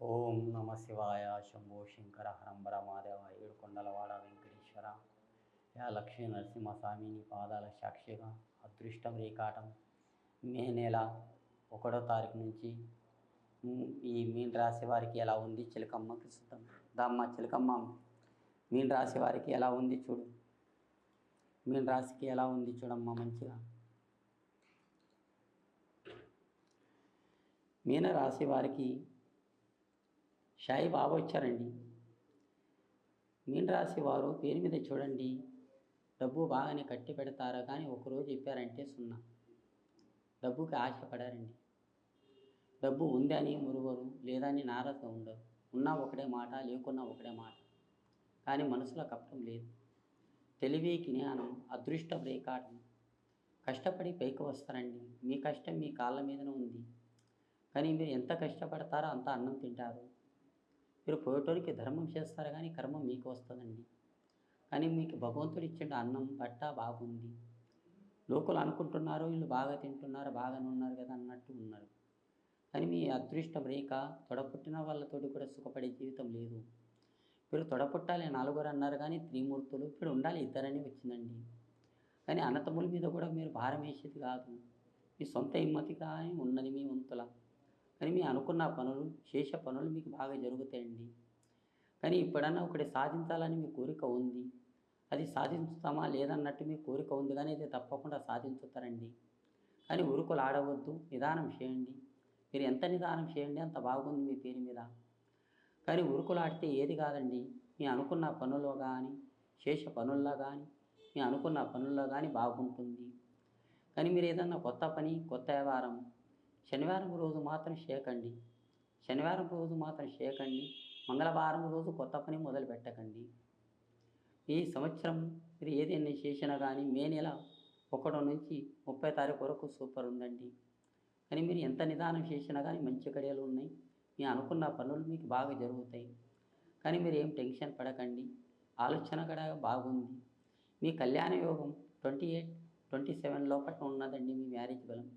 ఓం నమ శివాయ శంభో శంకర హరంబర మాదేవ ఏడుకొండలవాడ వెంకటేశ్వర. యా లక్ష్మీ నరసింహస్వామి నీ పాదాల సాక్షిగా అదృష్టం రేకాటం మే నెల ఒకటో తారీఖు నుంచి ఈ మీన్ రాశి వారికి ఎలా ఉంది చిలకమ్మకి చూద్దాం దమ్మ చిలకమ్మ మీన్ రాశి వారికి ఎలా ఉంది చూడు. మీన్ రాశికి ఎలా ఉంది చూడమ్మా మంచిగా? మీన రాశి వారికి షాయి బాబా వచ్చారండి. మీన రాశి వారు పేరు మీద చూడండి. డబ్బు బాగానే కట్టి పెడతారా కానీ ఒకరోజు చెప్పారంటే సున్నా. డబ్బుకి ఆశపడారండి. డబ్బు ఉందని మురుగరు లేదని నారత ఉండరు. ఉన్నా ఒకటే మాట లేకున్నా ఒకటే మాట. కానీ మనసులో కప్పడం లేదు. తెలివి జ్ఞానం అదృష్టం రేకాటం కష్టపడి పైకి వస్తారండి. మీ కష్టం మీ కాళ్ళ మీదనే ఉంది. కానీ మీరు ఎంత కష్టపడతారో అంత అన్నం తింటారు. మీరు పోయేటోనికి ధర్మం చేస్తారు కానీ కర్మం మీకు వస్తుందండి. కానీ మీకు భగవంతుడు ఇచ్చిన అన్నం బట్ట బాగుంది. లోకలు అనుకుంటున్నారు వీళ్ళు బాగా తింటున్నారు బాగానే ఉన్నారు కదా అన్నట్టు ఉన్నారు. కానీ మీ అదృష్టం రేఖ తొడపుట్టిన వాళ్ళతోటి కూడా సుఖపడే జీవితం లేదు. మీరు తొడపుట్టాలి నలుగురు అన్నారు కానీ త్రిమూర్తులు ఇప్పుడు ఉండాలి ఇద్దరని వచ్చిందండి. కానీ అన్నతముల మీద కూడా మీరు భారం వేసేది కాదు. మీ సొంత హిమ్మతిగా కానీ ఉన్నది మీ కానీ మీ అనుకున్న పనులు శేష పనులు మీకు బాగా జరుగుతాయండి. కానీ ఇప్పుడన్నా ఒకటి సాధించాలని మీ కోరిక ఉంది. అది సాధించుతామా లేదన్నట్టు మీ కోరిక ఉంది కానీ అయితే తప్పకుండా సాధించుతారండి. కానీ ఉరుకులు ఆడవద్దు నిదానం చేయండి. మీరు ఎంత నిదానం చేయండి అంత బాగుంది మీ పేరు మీద. కానీ ఉరుకులు ఆడితే ఏది కాదండి. మీ అనుకున్న పనుల్లో కానీ శేష పనుల్లో కానీ మీ అనుకున్న పనుల్లో కానీ బాగుంటుంది. కానీ మీరు ఏదన్నా కొత్త పని కొత్త వ్యవహారం శనివారం రోజు మాత్రం చేయకండి శనివారం రోజు మాత్రం చేయకండి మంగళవారం రోజు కొత్త పని మొదలు పెట్టకండి. ఈ సంవత్సరం మీరు ఏదైనా చేసినా కానీ మే నెల ఒకటో నుంచి ముప్పై తారీఖు వరకు సూపర్ ఉందండి. కానీ మీరు ఎంత నిదానం చేసినా కానీ మంచి గడియలు ఉన్నాయి. మీ అనుకున్న పనులు మీకు బాగా జరుగుతాయి. కానీ మీరు ఏం టెన్షన్ పడకండి. ఆలోచన కూడా బాగుంది. మీ కళ్యాణ యోగం ట్వంటీ ఎయిట్ ట్వంటీ సెవెన్ లోపల ఉన్నదండి మీ మ్యారేజ్ బలం.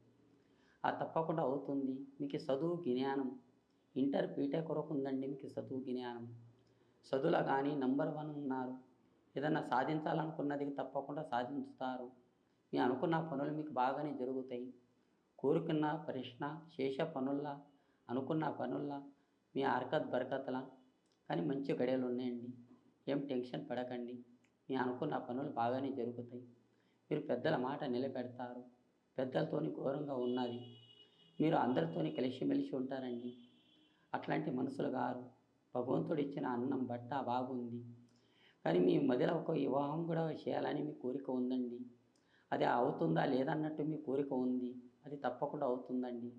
ఆ తప్పకుండా అవుతుంది. మీకు చదువు జ్ఞానం. ఇంటర్ బీటెక్ కొరకు ఉందండి మీకు చదువు జ్ఞానం. చదువులో కానీ నంబర్ వన్ ఉన్నారు. ఏదన్నా సాధించాలనుకున్నది తప్పకుండా సాధించుతారు. మీ అనుకున్న పనులు మీకు బాగానే జరుగుతాయి. కోరుకున్న ప్రశ్న శేష పనుల్లా అనుకున్న పనుల్లా మీ అరకత్ బరకత్లా కానీ మంచి గడియలు ఉన్నాయండి. ఏం టెన్షన్ పడకండి. మీ అనుకున్న పనులు బాగానే జరుగుతాయి. మీరు పెద్దల మాట నిలబెడతారు. పెద్దలతోని ఘోరంగా ఉన్నది. మీరు అందరితోని కలిసిమెలిసి ఉంటారండి. అట్లాంటి మనసులు గారు భగవంతుడు ఇచ్చిన అన్నం బట్ట బాగుంది. కానీ మీ మధ్యలో ఒక వివాహం కూడా చేయాలని మీ కోరిక ఉందండి. అది అవుతుందా లేదన్నట్టు మీ కోరిక ఉంది. అది తప్పకుండా అవుతుందండి.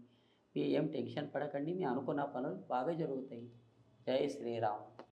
మీ ఏం టెన్షన్ పడకండి. మీ అనుకున్న పనులు బాగా జరుగుతాయి. జై శ్రీరామ్.